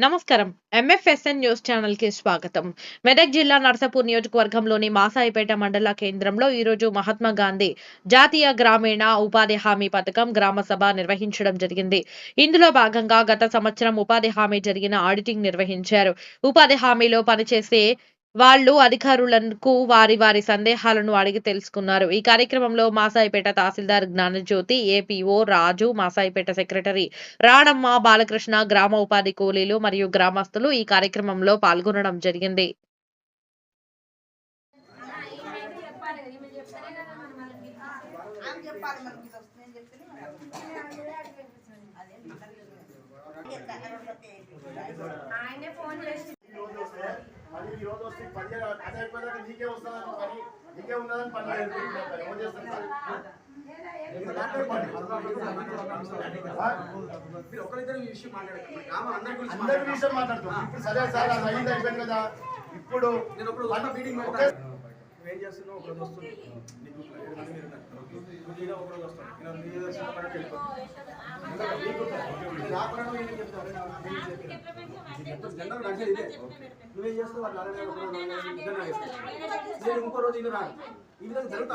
నమస్కారం. ఎంఎఫ్ఎస్ఎన్ న్యూస్ ఛానల్కి స్వాగతం. మెదక్ జిల్లా నర్సపూర్ నియోజకవర్గంలోని మాసాయిపేట మండల కేంద్రంలో ఈ రోజు మహాత్మా గాంధీ జాతీయ గ్రామీణ ఉపాధి హామీ పథకం గ్రామ సభ నిర్వహించడం జరిగింది. ఇందులో భాగంగా గత సంవత్సరం ఉపాధి హామీ జరిగిన ఆడిటింగ్ నిర్వహించారు. ఉపాధి హామీలో పనిచేసే వాళ్ళు అధికారులకు వారి వారి సందేహాలను అడిగి తెలుసుకున్నారు. ఈ కార్యక్రమంలో మాసాయిపేట తహసీల్దార్ జ్ఞానజ్యోతి ఏపీఓ రాజు మాసాయిపేట సెక్రటరీ రాణమ్మ బాలకృష్ణ గ్రామ ఉపాధి కూలీలు మరియు గ్రామస్తులు ఈ కార్యక్రమంలో పాల్గొనడం జరిగింది. ఆయనే ఫోన్ చేసి పని ఈ రోజు వస్తే పని. అది అయిపోయినాక నీకే వస్తుందని పని నీకే ఉన్నదని పని ఒకరిద్దరు ఈ విషయం మాట్లాడకండి. గ్రామం అందరి గురించి అందరి మాట్లాడకండి. విషయం మాట్లాడుతాం. ఇప్పుడు సరే సార్ అది అయింది అయిపోయింది కదా. ఇప్పుడు నేను ఒకరు ఒక మీటింగ్ నువ్వేం చేస్తున్నావు? ఒక రోజు వస్తుంది నీకు ఏడు మంది మీరు ఉన్నారు. నువ్వు చేస్తావు నేను ఇంకో రోజు ఈయన రాను ఈ విధంగా జరుగుతా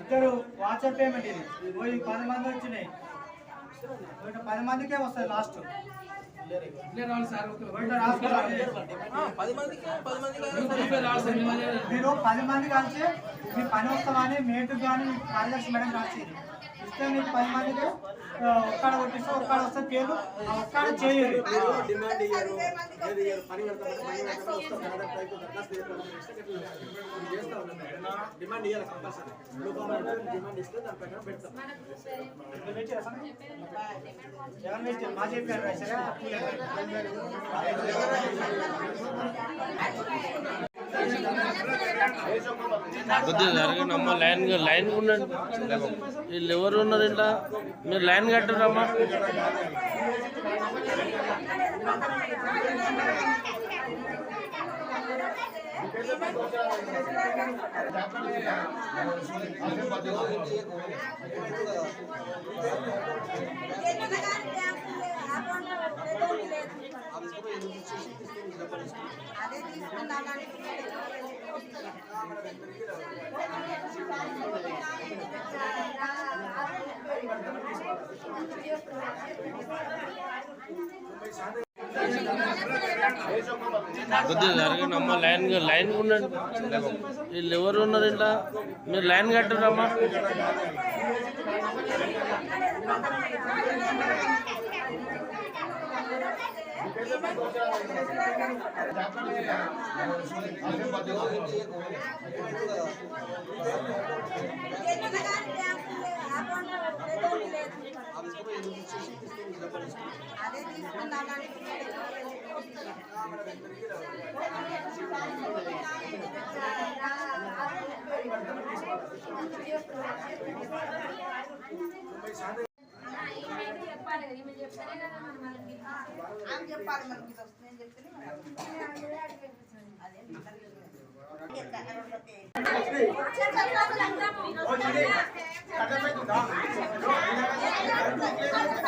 ఇద్దరు వాట్సాప్ పేమెంట్ ఇది. పది మంది వచ్చినాయి. పది మందికే వస్తుంది లాస్ట్. మీరు పది మంది కలిసి మీ పని వస్తామని మేటుకు కానీ కార్యదర్శి మేడం కలిసి ఇస్తే మీకు పది మందికి ఒక్కడ కొట్టిస్తే ఒక్కడ వస్తే పేరు ఒక్కడ చేయరు. డిమాండ్ ఇయ్యాలి కంపల్సరీ. డిమాండ్ ఇస్తే దాని ప్రకారం పెడతాం? మా చెప్పారు? కొద్దిగా జరగండి అమ్మ లైన్ లైన్ ఉండండి. వీళ్ళు ఎవరు ఉన్నారు ఇంట్లో మీరు లైన్ కట్టరమ్మా అదే ముప్పై శాతం కొద్దిగా జరగండి అమ్మ లైన్ లైన్ ఉండండి. వీళ్ళు ఎవరు ఉన్నారు ఇంట్లో మీరు లైన్ కట్టరమ్మా. అదే చెప్పాలి మనకి వస్తుంది చెప్తే అదే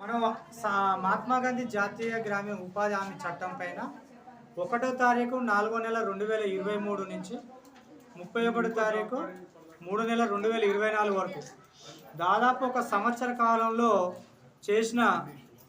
మనం మహాత్మా గాంధీ జాతీయ గ్రామీణ ఉపాధి హామీ చట్టం పైన ఒకటో తారీఖు నాలుగో నెల రెండు వేల ఇరవై మూడు నుంచి ముప్పై ఒకటో తారీఖు మూడు నెల రెండు వేల ఇరవై నాలుగు వరకు. దాదాపు ఒక సంవత్సర కాలంలో చేసిన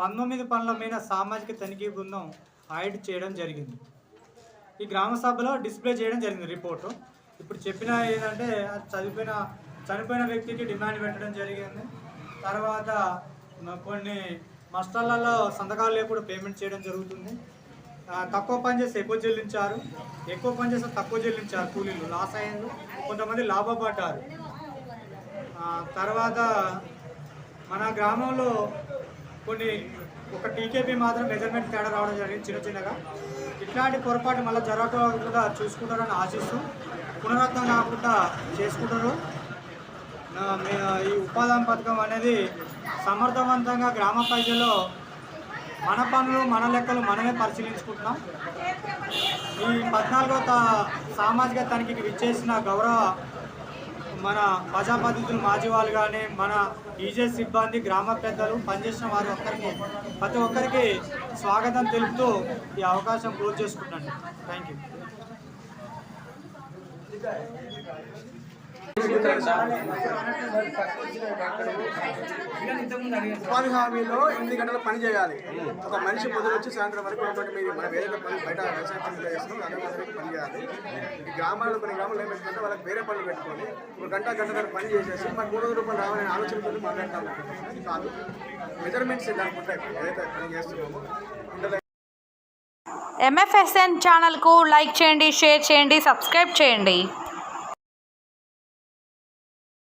పంతొమ్మిది పనుల మీద సామాజిక తనిఖీ బృందం ఆయిడ్ చేయడం జరిగింది. ఈ గ్రామ సభలో డిస్ప్లే చేయడం జరిగింది రిపోర్టు. ఇప్పుడు చెప్పిన ఏంటంటే అది చనిపోయిన చనిపోయిన వ్యక్తికి డిమాండ్ పెట్టడం జరిగింది. తర్వాత కొన్ని నష్టాలలో సంతకాలు లేకుండా పేమెంట్ చేయడం జరుగుతుంది. తక్కువ పని చేస్తే ఎక్కువ చెల్లించారు. ఎక్కువ పని చేస్తే తక్కువ చెల్లించారు కూలీలు లాస్ అయ్యారు. కొంతమంది లాభపడ్డారు. తర్వాత మన గ్రామంలో కొన్ని ఒక టీకేపీ మాత్రం మెజర్మెంట్ తేడా రావడం జరిగింది చిన్న చిన్నగా. ఇట్లాంటి పొరపాటు మళ్ళీ జరగకుండా చూసుకుంటారని ఆశిస్తూ పునరుద్ధం కాకుండా చేసుకుంటారు. ఈ ఉపాధి పథకం అనేది సమర్థవంతంగా గ్రామ ప్రజల్లో మన పనులు మన లెక్కలు మనమే పరిశీలించుకుంటున్నాం. ఈ పద్నాలుగో సామాజిక తనిఖీకి విచ్చేసిన గౌరవ మన ప్రజాప్రతినిధులు మాజీ వాళ్ళు కానీ మన ఈజే సిబ్బంది గ్రామ పెద్దలు పనిచేసిన వారి ఒక్కరికి ప్రతి ఒక్కరికి స్వాగతం తెలుపుతూ ఈ అవకాశం క్లోజ్ చేసుకుంటాను థ్యాంక్ యూ. ఉపాధి హామీలో ఎనిమిది గంటల పని చేయాలి. ఒక మనిషి పొద్దున వచ్చి సాయంత్రం వరకు ఉన్నటువంటి మీరు మన వేరే పని బయట వ్యవసాయ పనులు చేస్తున్నాం అదే పని చేయాలి. ఈ గ్రామాల్లో కొన్ని గ్రామాలు ఏం పెట్టుకుంటే వాళ్ళకి వేరే పనులు పెట్టుకొని ఒక గంట గంట గంటన్నర పని చేసేసి మరి మూడు వందల రూపాయలు రావాలని ఆలోచనతో మాట్లాడతాము. కాదు మెజర్మెంట్స్ దానికి ఉంటాయి ఏదైతే పని చేస్తున్నామో ఎంఎఫ్ఎస్ఎన్ ఛానల్కు లైక్ చేయండి షేర్ చేయండి సబ్స్క్రైబ్ చేయండి.